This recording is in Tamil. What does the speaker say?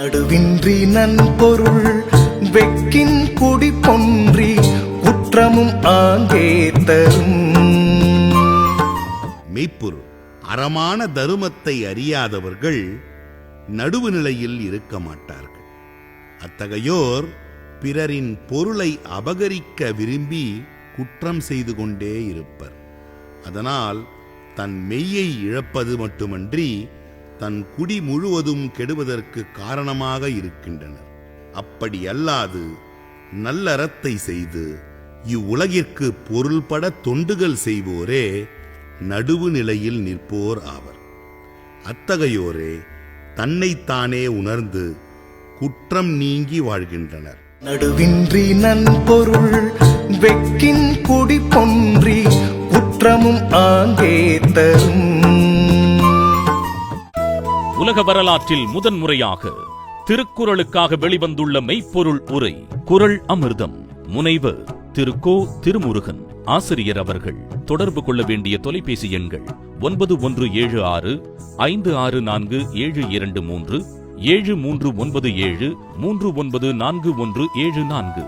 நடுவின்றி நன்பொருள் வெக்கின் குடி பொன்றி குற்றமும் ஆங்கே தரும். மெய்ப்பொருள் அறமான தருமத்தை அறியாதவர்கள் நடுவு நிலையில் இருக்க மாட்டார்கள். அத்தகையோர் பிறரின் பொருளை அபகரிக்க விரும்பி குற்றம் செய்து கொண்டே இருப்பர். அதனால் தன் மெய்யை இழப்பது மட்டுமன்றி தன் குடி முழுவதும் கெடுவதற்கு காரணமாக இருக்கின்றனர். அப்படியல்லாது நல்லறத்தை செய்து இவ்வுலகிற்கு பொருள்பட தொண்டுகள் செய்வோரே நடுவு நிலையில் நிற்போர் ஆவர். அத்தகையோரே தன்னைத்தானே உணர்ந்து குற்றம் நீங்கி வாழ்கின்றனர். நடுவின்றி நன்பொருள் வெக்கின் குடி பொன்றி குற்றமும் ஆங்கே தரும். உலக வரலாற்றில் முதன்முறையாக திருக்குறளுக்காக வெளிவந்துள்ள மெய்ப்பொருள் உரை குரல் அமிர்தம். முனைவர் திரு கோ திருமுருகன் ஆசிரியர் அவர்கள். தொடர்பு கொள்ள வேண்டிய தொலைபேசி எண்கள் ஒன்பது ஒன்று ஏழு ஆறு ஐந்து ஆறு நான்கு ஏழு இரண்டு மூன்று ஏழு மூன்று ஒன்பது ஏழு மூன்று ஒன்பது நான்கு ஒன்று ஏழு நான்கு.